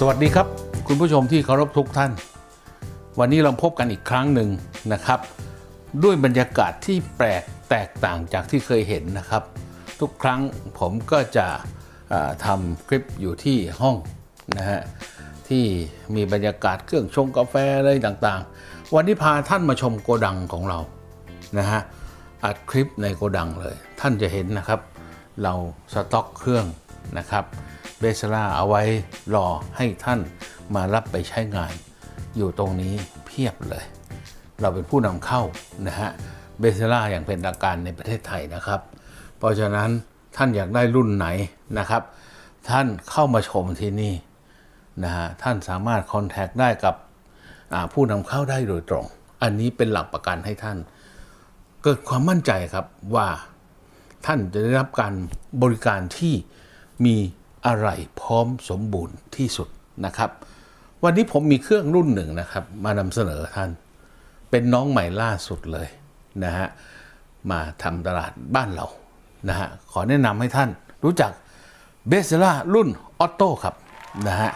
สวัสดีครับ คุณผู้ชมที่เคารพทุกท่าน วันนี้เราพบกันอีกครั้งหนึ่งนะครับ ด้วยบรรยากาศที่แปลกแตกต่างจากที่เคยเห็นนะครับ ทุกครั้งผมก็จะทำคลิปอยู่ที่ห้องนะฮะที่มีบรรยากาศเครื่องชงกาแฟอะไรต่างๆ วันนี้พาท่านมาชมโกดังของเรานะฮะอัดคลิปในโกดังเลย ท่านจะเห็นนะครับ เราสต็อกเครื่องนะครับ เบสล่าเอาไว้รอให้ท่านมารับไปใช้งาน อยู่ตรงนี้เพียบเลย เราเป็นผู้นำเข้านะฮะเบสล่าอย่างเป็นทางการในประเทศไทยนะครับ เพราะฉะนั้นท่านอยากได้รุ่นไหนนะครับ ท่านเข้ามาชมที่นี่นะฮะท่านสามารถคอนแทคได้กับผู้นำเข้าได้โดยตรง อันนี้เป็นหลักประกันให้ท่าน เกิดความมั่นใจครับว่าท่านจะได้รับการบริการที่มี อะไรพร้อมสมบูรณ์ที่สุดนะครับ วันนี้ผมมีเครื่องรุ่นหนึ่งนะครับ มานำเสนอท่าน เป็นน้องใหม่ล่าสุดเลยนะฮะมาทำตลาดบ้านเรานะฮะขอแนะนำให้ท่านรู้จักเบสล่ารุ่นออโต้ครับนะฮะ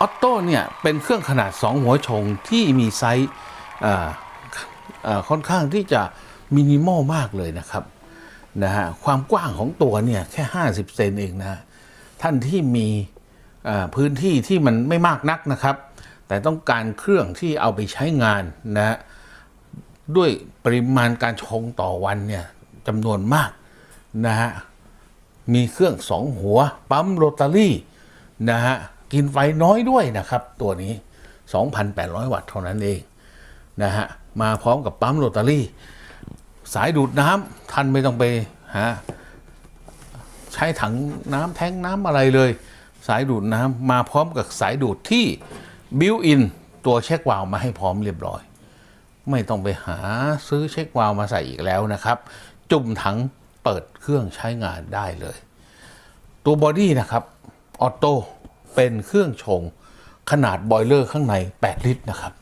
ออโต้เนี่ยเป็นเครื่องขนาด 2 หัวชงที่มีไซส์ค่อนข้างที่จะมินิมอลมากเลยนะครับนะฮะความกว้างของตัวเนี่ยแค่ 50 เซนเองนะะ ท่านที่มีพื้นที่ที่มันไม่มากนักนะครับ แต่ต้องการเครื่องที่เอาไปใช้งานนะฮะด้วยปริมาณการชงต่อวันเนี่ยจำนวนมากนะฮะมีเครื่องสองหัว ปั๊มโรตารี่นะฮะกินไฟน้อยด้วยนะครับ ตัวนี้ 2,800 วัตต์เท่านั้นเองนะฮะมาพร้อมกับปั๊มโรตารี่ สายดูดน้ำท่านไม่ต้องไปหา ช้ถังน้ำแท้งน้ำอะไรเลย สายดูดน้ำมาพร้อมกับสายดูดที่บิวอินตัวเช็ควาล์วมาให้พร้อมเรียบร้อย ไม่ต้องไปหาซื้อเช็ควาล์วมาใส่อีกแล้วนะครับ จุ่มถังเปิดเครื่องใช้งานได้เลย ตัวบอดี้นะครับออโต้เป็นเครื่องชงขนาดบอยเลอร์ข้างใน 8 ลิตรนะครับ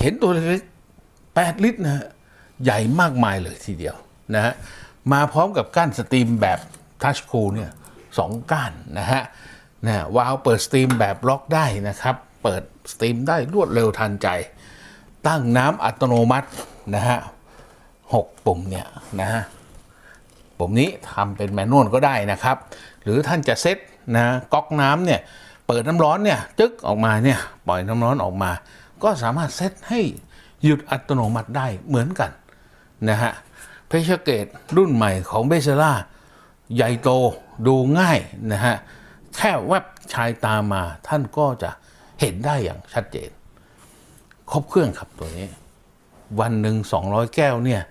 เห็นตัวเล็ก8ลิตรนะฮะใหญ่มากมายเลยทีเดียวนะฮะมาพร้อมกับก้านสตรีมแบบ ทัชคูลเนี่ยสองก้านนะฮะนะวาล์วเปิดสตรีมแบบล็อกได้นะครับ เปิดสตรีมได้รวดเร็วทันใจ ตั้งน้ำอัตโนมัตินะฮะหกปุ่มเนี่ยนะฮะปุ่มนี้ทำเป็นแมนนวลก็ได้นะครับ หรือท่านจะเซตนะก๊อกน้ำเนี่ยเปิดน้ำร้อนเนี่ยจึ๊กออกมาเนี่ยปล่อยน้ำร้อนออกมา ก็สามารถเซตให้หยุดอัตโนมัติได้เหมือนกันนะฮะเพชเกตรุ่นใหม่ของเบเซล่า ใหญ่โตดูง่ายนะฮะแค่แวบชายตามาท่านก็จะเห็นได้อย่างชัดเจน ครบเครื่องครับตัวนี้ วันหนึ่ง200 แก้วเนี่ย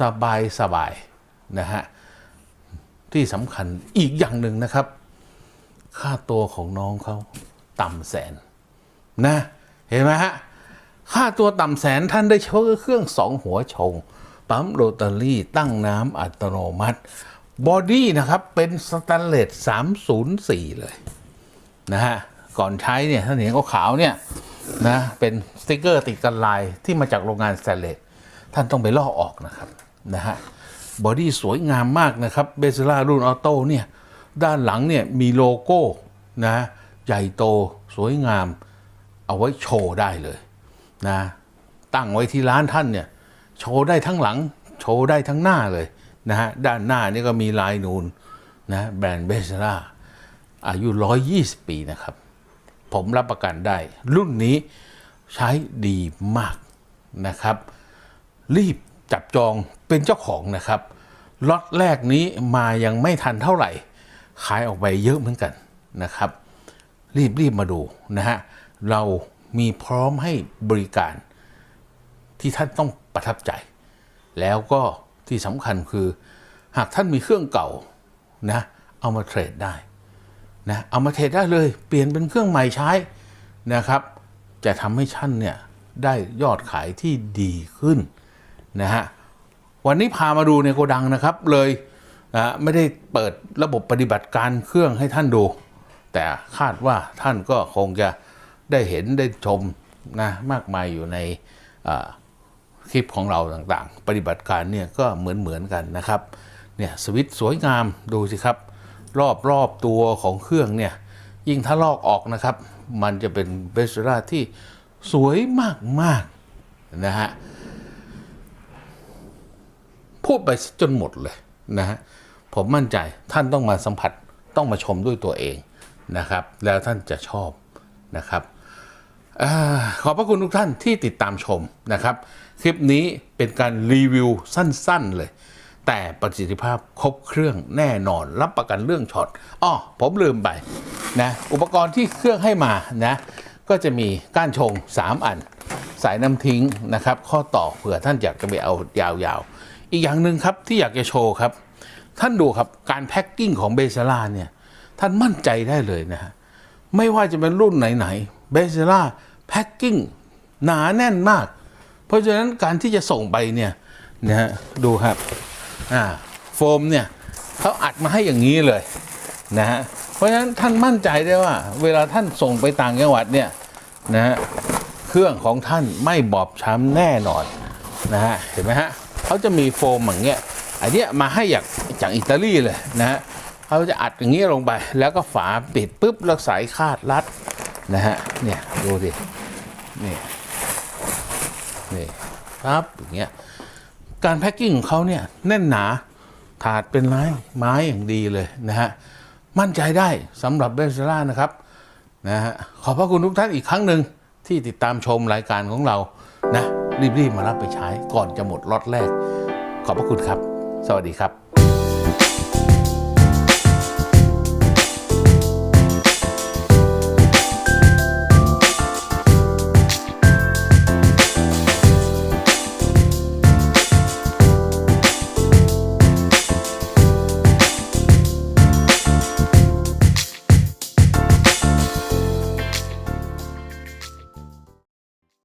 สบายสบายนะฮะที่สำคัญอีกอย่างหนึ่งนะครับ ค่าตัวของน้องเขาต่ำแสนนะเห็นไหมฮะค่าตัวต่ำแสนท่านได้ใช้เครื่องสองหัวชง ปั๊มโรตารี่ตั้งน้ำอัตโนมัติ บอดี้นะครับ เป็นสแตนเลส304 เลย นะฮะ ก่อนใช้เนี่ยท่านเห็นขาวเนี่ย นะ เป็นสติกเกอร์ติดกันลายที่มาจากโรงงานสแตนเลสท่านต้องไปลอกออกนะครับ นะฮะ บอดี้สวยงามมากนะครับเบสล่ารุ่นออโต้เนี่ย ด้านหลังเนี่ยมีโลโก้นะ ใหญ่โตสวยงาม เอาไว้โชว์ได้เลยนะ ตั้งไว้ที่ร้านท่านเนี่ย โชว์ได้ทั้งหลัง โชว์ได้ทั้งหน้าเลย นะฮะด้านหน้านี่ก็มีลายนูนนะแบรนด์เบสล่าอายุ 120 ปีนะครับ ผมรับประกันได้ รุ่นนี้ใช้ดีมากนะครับ รีบจับจองเป็นเจ้าของนะครับล็อตแรกนี้มายังไม่ทันเท่าไหร่ ขายออกไปเยอะเหมือนกันนะครับ รีบรีบมาดูนะฮะเรามีพร้อมให้บริการที่ท่านต้องประทับใจ แล้วก็ ที่สำคัญคือ หากท่านมีเครื่องเก่านะเอามาเทรดได้นะเอามาเทรดได้เลยเปลี่ยนเป็นเครื่องใหม่ใช้นะครับ จะทำให้ท่านเนี่ยได้ยอดขายที่ดีขึ้นนะฮะวันนี้พามาดูในโกดังนะครับเลยนะไม่ได้เปิดระบบปฏิบัติการเครื่องให้ท่านดู แต่คาดว่าท่านก็คงจะได้เห็นได้ชมนะมากมายอยู่ในอ่า คลิปของเราต่างๆ ปฏิบัติการเนี่ยก็เหมือนเหมือนๆกันนะครับเนี่ยสวิตสวยงามดูสิครับ รอบรอบตัวของเครื่องเนี่ยยิ่งถ้าลอกออกนะครับ มันจะเป็นเบสเซราที่สวยมากๆนะฮะพูดไปจนหมดเลยนะฮะผมมั่นใจท่านต้องมาสัมผัสต้องมาชมด้วยตัวเองนะครับ แล้วท่านจะชอบนะครับ อขอบพระคุณทุกท่านที่ติดตามชมนะครับ คลิปนี้เป็นการรีวิวสั้นๆเลย แต่ประสิทธิภาพครบเครื่องแน่นอนรับประกันเรื่องช็อตอ้อผมลืมไปนะอุปกรณ์ที่เครื่องให้มานะก็จะมีก้านชง 3 อัน สายน้ำทิ้งนะครับ ข้อต่อเผื่อท่านอยากจะไปเอายาวๆ อีกอย่างหนึ่งครับที่อยากจะโชว์ครับ ท่านดูครับการแพ็กกิ้งของเบซาร่าเนี่ยท่านมั่นใจได้เลยนะฮะไม่ว่าจะเป็นรุ่นไหนๆ เบซาร่าแพ็กกิ้งหนาแน่นมาก เพราะฉะนั้นการที่จะส่งไปเนี่ยนะฮะดูครับอ่าโฟมเนี่ยเขาอัดมาให้อย่างนี้เลยนะฮะเพราะฉะนั้นท่านมั่นใจได้ว่า เวลาท่านส่งไปต่างจังหวัดเนี่ยนะฮะเครื่องของท่านไม่บอบช้ำแน่นอนนะฮะเห็นไหมฮะเขาจะมีโฟมอย่างเงี้ยอันเนี้ยมาให้จากจากอิตาลีเลยนะฮะเขาจะอัดอย่างนี้ลงไป แล้วก็ฝาปิดปุ๊บแล้วสายคาดรัด นะฮะเนี่ยดูดินี่นี่ครับอย่างเงี้ยการแพ็กกิ้งของเขาเนี่ยแน่นหนาถาดเป็นไม้ไม้อย่างดีเลยนะฮะมั่นใจได้สำหรับเบสล่านะครับนะฮะขอบพระคุณทุกท่านอีกครั้งหนึ่งที่ติดตามชมรายการของเรานะรีบๆมารับไปใช้ก่อนจะหมดล็อตแรก ขอบพระคุณครับ สวัสดีครับ